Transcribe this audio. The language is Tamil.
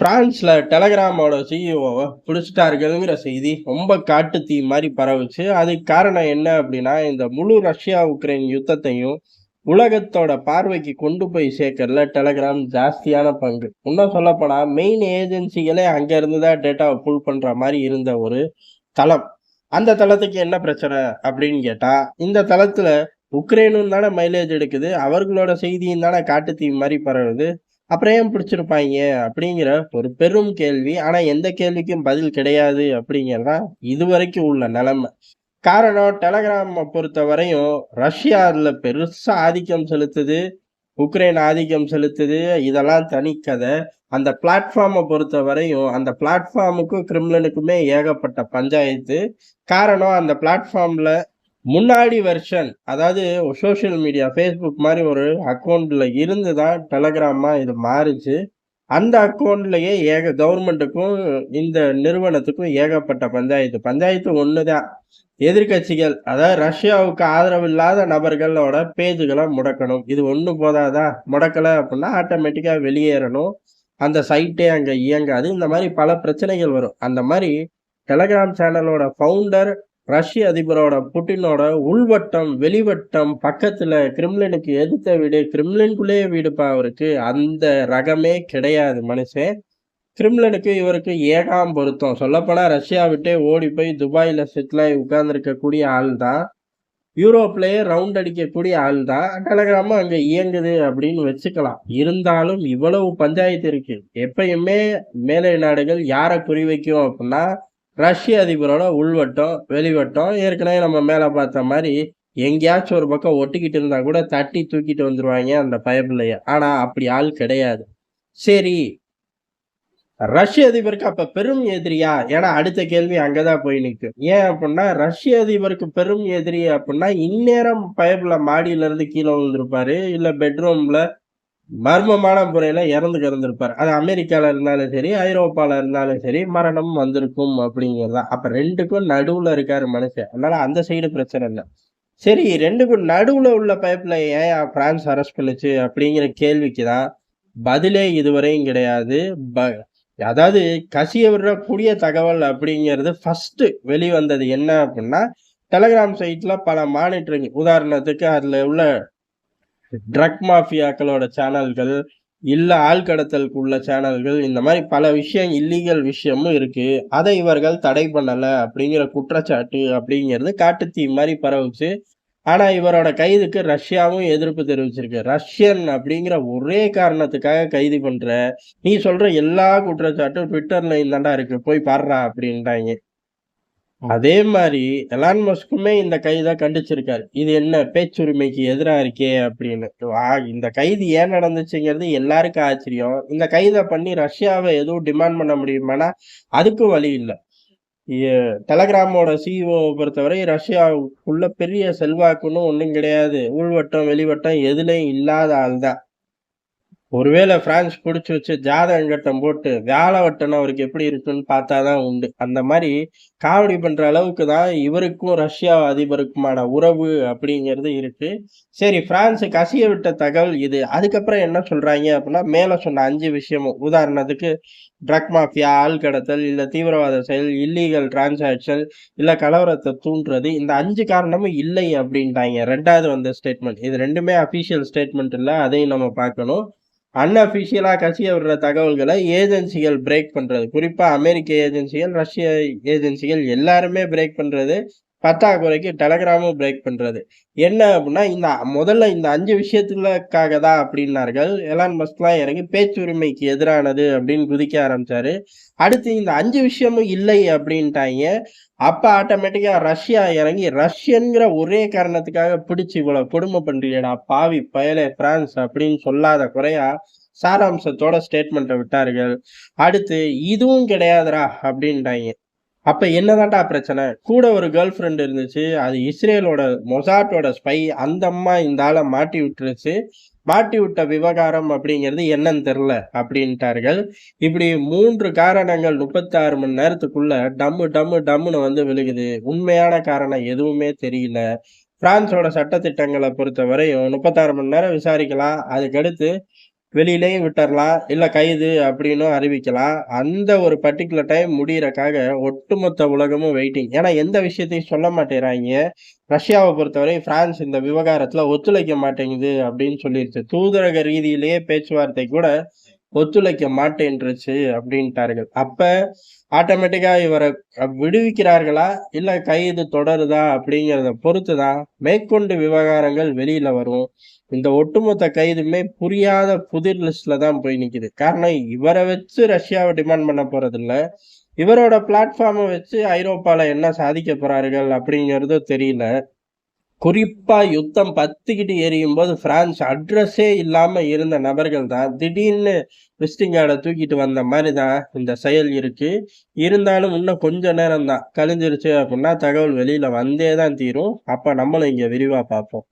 பிரான்ஸில் டெலகிராமோட சிஇஓவை பிடிச்சிட்டாருக்குங்கிற செய்தி ரொம்ப காட்டு தீ மாதிரி பரவுச்சு. அதுக்கு காரணம் என்ன அப்படின்னா இந்த முழு ரஷ்யா உக்ரைன் யுத்தத்தையும் உலகத்தோட பார்வைக்கு கொண்டு போய் சேர்க்கறதுல டெலகிராம் ஜாஸ்தியான பங்கு. இன்னும் சொல்லப்போனால் மெயின் ஏஜென்சிகளே அங்கேருந்து தான் டேட்டாவை புல் பண்ணுற மாதிரி இருந்த ஒரு தளம். அந்த தளத்துக்கு என்ன பிரச்சனை அப்படின்னு கேட்டால் இந்த தளத்தில் உக்ரைனும் தானே மைலேஜ் எடுக்குது அவர்களோட செய்தியும் தானே காட்டு தீ மாதிரி பரவுது. அப்புறம் ஏன் பிடிச்சிருப்பாங்க? அப்படிங்கிற ஒரு பெரும் கேள்வி. ஆனா எந்த கேள்விக்கும் பதில் கிடையாது அப்படிங்கறதான் இதுவரைக்கும் உள்ள நிலைமை. காரணம் டெலகிராமை பொறுத்த வரையும் ரஷ்யா அதில் பெருசா ஆதிக்கம் செலுத்துது. உக்ரைன் ஆதிக்கம் செலுத்துது. இதெல்லாம் தனி கதை. அந்த பிளாட்ஃபார்மை பொறுத்த வரையும் அந்த பிளாட்ஃபார்முக்கும் கிரிம்லனுக்குமே ஏகப்பட்ட பஞ்சாயத்து. காரணம் அந்த பிளாட்ஃபார்ம்ல முன்னாடி வெர்ஷன் அதாவது சோஷியல் மீடியா ஃபேஸ்புக் மாதிரி ஒரு அக்கௌண்ட்டில் இருந்து தான் டெலகிராமாக இது மாறுச்சு. அந்த அக்கௌண்ட்லேயே ஏக கவர்மெண்ட்டுக்கும் இந்த நிறுவனத்துக்கும் ஏகப்பட்ட பஞ்சாயத்து. பஞ்சாயத்து ஒன்று தான். எதிர்கட்சிகள் அதாவது ரஷ்யாவுக்கு ஆதரவு இல்லாத நபர்களோட பேஜுகளை முடக்கணும். இது ஒன்று போதாதா? முடக்கலை அப்படின்னா ஆட்டோமேட்டிக்காக வெளியேறணும். அந்த சைட்டே அங்கே இயங்காது. இந்த மாதிரி பல பிரச்சனைகள் வரும். அந்த மாதிரி டெலகிராம் சேனலோட ஃபவுண்டர் ரஷ்ய அதிபரோட புட்டினோட உள்வட்டம் வெளிவட்டம் பக்கத்துல கிரிம்லினுக்கு எதிர்த்த வீடு கிரிம்லின்குள்ளேயே வீடுப்பா அவருக்கு. அந்த ரகமே கிடையாது மனுஷன் கிரிம்லனுக்கு இவருக்கு ஏகாம் பொருத்தம். சொல்லப்போனால் ரஷ்யா விட்டே ஓடி போய் துபாயில் செட்டில் ஆகி உட்கார்ந்துருக்கக்கூடிய ஆள் தான் யூரோப்லேயே ரவுண்ட் அடிக்கக்கூடிய ஆள் தான் கலகிராமம் அங்கே இயங்குது அப்படின்னு வச்சுக்கலாம். இருந்தாலும் இவ்வளவு பஞ்சாயத்து இருக்கு. எப்பயுமே மேலை நாடுகள் யாரை குறிவைக்கும் அப்படின்னா ரஷ்ய அதிபரோட உள்வட்டம் வெளிவட்டம் ஏற்கனவே நம்ம மேலே பார்த்த மாதிரி எங்கேயாச்சும் ஒரு பக்கம் ஒட்டிக்கிட்டு இருந்தா கூட தட்டி தூக்கிட்டு வந்துருவாங்க அந்த பயப்பிள்ளைய ஆனா அப்படி ஆள் கிடையாது. சரி. ரஷ்ய அதிபருக்கு அப்ப பெரும் எதிரியா? ஏன்னா அடுத்த கேள்வி அங்கதான் போய் நிற்கும் ஏன் அப்படின்னா ரஷ்ய அதிபருக்கு பெரும் எதிரி அப்படின்னா இந்நேரம் பயப்புல மாடியில இருந்து கீழே விழுந்திருப்பாரு இல்ல பெட்ரூம்ல மர்மமான முறையில இறந்து கிடந்திருப்பார். அது அமெரிக்கால இருந்தாலும் சரி ஐரோப்பால இருந்தாலும் சரி மரணம் வந்திருக்கும் அப்படிங்கிறதா அப்ப ரெண்டுக்கும் நடுவுல இருக்காரு மனுஷன். அதனால அந்த சைடு பிரச்சனை இல்லை. சரி ரெண்டுக்கும் நடுவுல உள்ள பைப்ல ஏன் பிரான்ஸ் அரெஸ்ட் பண்ணுச்சு அப்படிங்கிற கேள்விக்கு தான் பதிலே இதுவரையும் கிடையாது. ப அதாவது கசிய விடக்கூடிய தகவல் அப்படிங்கிறது ஃபர்ஸ்ட் வெளிவந்தது என்ன அப்படின்னா டெலகிராம் சைட்ல பல மானிட்டரிங் உதாரணத்துக்கு அதுல உள்ள ட்ரக் மாஃபியாக்களோட சேனல்கள் இல்லை ஆள் உள்ள சேனல்கள் இந்த மாதிரி பல விஷயம் இல்லீகல் விஷயமும் இருக்குது அதை இவர்கள் தடை பண்ணலை அப்படிங்கிற குற்றச்சாட்டு அப்படிங்கிறது காட்டுத்தீ மாதிரி பரவுச்சு. ஆனால் இவரோட கைதுக்கு ரஷ்யாவும் எதிர்ப்பு தெரிவிச்சிருக்கு. ரஷ்யன் அப்படிங்கிற ஒரே காரணத்துக்காக கைது பண்ணுற நீ சொல்கிற எல்லா குற்றச்சாட்டும் ட்விட்டரில் இந்தாண்டா இருக்கு. போய் பாடுறா அப்படின்ட்டாங்க. அதே மாதிரி எலான் மஸ்க்குமே இந்த கைதை கண்டிச்சிருக்காரு. இது என்ன பேச்சுரிமைக்கு எதிராக இருக்கே அப்படின்னு. இந்த கைது ஏன் நடந்துச்சுங்கிறது எல்லாருக்கும் ஆச்சரியம். இந்த கைதை பண்ணி ரஷ்யாவை எதுவும் டிமாண்ட் பண்ண முடியுமானா அதுக்கும் வழி இல்லை. டெலகிராமோட சிஇஓ பொறுத்தவரை ரஷ்யாவுக்குள்ள பெரிய செல்வாக்குன்னு ஒன்றும் கிடையாது. உள்வட்டம் வெளிவட்டம் எதுலேயும் இல்லாத ஆள் தான் ஒருவேளை பிரான்ஸ் பிடிச்சி வச்சு ஜாதகம் கட்டம் போட்டு வேலை வட்டம் அவருக்கு எப்படி இருக்குன்னு பார்த்தா தான் உண்டு. அந்த மாதிரி காமெடி பண்ற அளவுக்கு தான் இவருக்கும் ரஷ்யா அதிபருக்குமான உறவு அப்படிங்கிறது இருக்கு. சரி பிரான்ஸ் கசிய விட்ட தகவல் இது. அதுக்கப்புறம் என்ன சொல்றாங்க அப்படின்னா மேல சொன்ன அஞ்சு விஷயமும். உதாரணத்துக்கு ட்ரக் மாஃபியா ஆள் கடத்தல் இல்லை தீவிரவாத செயல் இல்லீகல் டிரான்சாக்ஷன் இல்லை கலவரத்தை தூண்டுறது இந்த அஞ்சு காரணமும் இல்லை அப்படின்ட்டாங்க. ரெண்டாவது வந்த ஸ்டேட்மெண்ட் இது ரெண்டுமே அஃபீஷியல் ஸ்டேட்மெண்ட் இல்லை அதையும் நம்ம பார்க்கணும். அன்அஃபிஷியலாக கசிய விடுற தகவல்களை ஏஜென்சிகள் பிரேக் பண்ணுறது குறிப்பாக அமெரிக்க ஏஜென்சிகள் ரஷ்ய ஏஜென்சிகள் எல்லாருமே பிரேக் பண்ணுறது பண்றது பத்தாக்குறைக்கு டெலகிராமும் பிரேக் பண்ணுறது என்ன அப்படின்னா இந்த முதல்ல இந்த அஞ்சு விஷயத்துக்காக தான் அப்படின்னார்கள். எலான் மஸ்க்லாம் இறங்கி பேச்சுரிமைக்கு எதிரானது அப்படின்னு குதிக்க ஆரம்பித்தார் அடுத்து இந்த அஞ்சு விஷயமும் இல்லை அப்படின்ட்டாங்க. அப்போ ஆட்டோமேட்டிக்காக ரஷ்யா இறங்கி ரஷ்யன்கிற ஒரே காரணத்துக்காக பிடிச்சி இவ்வளோ கொடுமை பண்றியடா பாவி பயலே பிரான்ஸ் அப்படின்னு சொல்லாத குறையா சாராம்சத்தோட ஸ்டேட்மெண்ட்டை விட்டார்கள். அடுத்து இதுவும் கிடையாதுடா அப்படின்ட்டாங்க. அப்ப என்னதான்டா பிரச்சனை? கூட ஒரு கேர்ள் ஃப்ரெண்ட் இருந்துச்சு அது இஸ்ரேலோட மொசாட்டோட ஸ்பை அந்த அம்மா இந்த ஆளை மாட்டி விட்டுருச்சு. மாட்டி விட்ட விவகாரம் அப்படிங்கிறது என்னன்னு தெரில அப்படின்ட்டார்கள். இப்படி மூன்று காரணங்கள் முப்பத்தாறு மணி நேரத்துக்குள்ள டம்மு டம்மு டம்முன்னு வந்து விழுகுது. உண்மையான காரணம் எதுவுமே தெரியல. பிரான்ஸோட சட்டத்திட்டங்களை பொறுத்த வரையும் முப்பத்தாறு மணி நேரம் விசாரிக்கலாம். அதுக்கடுத்து வெளியிலயும் விட்டுறலாம். இல்லை கைது அப்படின்னும் அறிவிக்கலாம். அந்த ஒரு பர்ட்டிகுலர் டைம் முடிகிறக்காக ஒட்டுமொத்த உலகமும் வெயிட்டிங். ஏன்னா எந்த விஷயத்தையும் சொல்ல மாட்டேறாங்க ரஷ்யாவை பொறுத்தவரை பிரான்ஸ் இந்த விவகாரத்தில் ஒத்துழைக்க மாட்டேங்குது அப்படின்னு சொல்லிடுச்சு தூதரக ரீதியிலேயே பேச்சுவார்த்தை கூட ஒத்துழைக்க மாட்டேன்றுச்சு அப்படின்ட்டார்கள். அப்ப ஆட்டோமேட்டிக்கா இவரை விடுவிக்கிறார்களா? இல்ல கைது தொடருதா? அப்படிங்கிறத பொறுத்து தான் மேற்கொண்டு விவகாரங்கள் வெளியில வரும். இந்த ஒட்டுமொத்த கைதுமே புரியாத புதிர் லிஸ்ட்ல தான் போய் நிக்குது. காரணம் இவரை வச்சு ரஷ்யாவை டிமாண்ட் பண்ண போறதில்ல. இவரோட பிளாட்ஃபார்மை வச்சு ஐரோப்பால என்ன சாதிக்க போறார்கள் அப்படிங்கிறதும் தெரியல. குறிப்பாக யுத்தம் பற்றிக்கிட்டு எரியும் போது பிரான்ஸ் அட்ரஸே இல்லாமல் இருந்த நபர்கள் தான் திடீர்னு விஸ்டிங்கார்டை தூக்கிட்டு வந்த மாதிரி தான் இந்த செயல் இருக்குது இருந்தாலும் இன்னும் கொஞ்ச நேரம் தான். கழிஞ்சிருச்சு அப்படின்னா தகவல் வெளியில் வந்தே தான் தீரும். அப்போ நம்மளும் இங்கே விரிவாக பார்ப்போம்.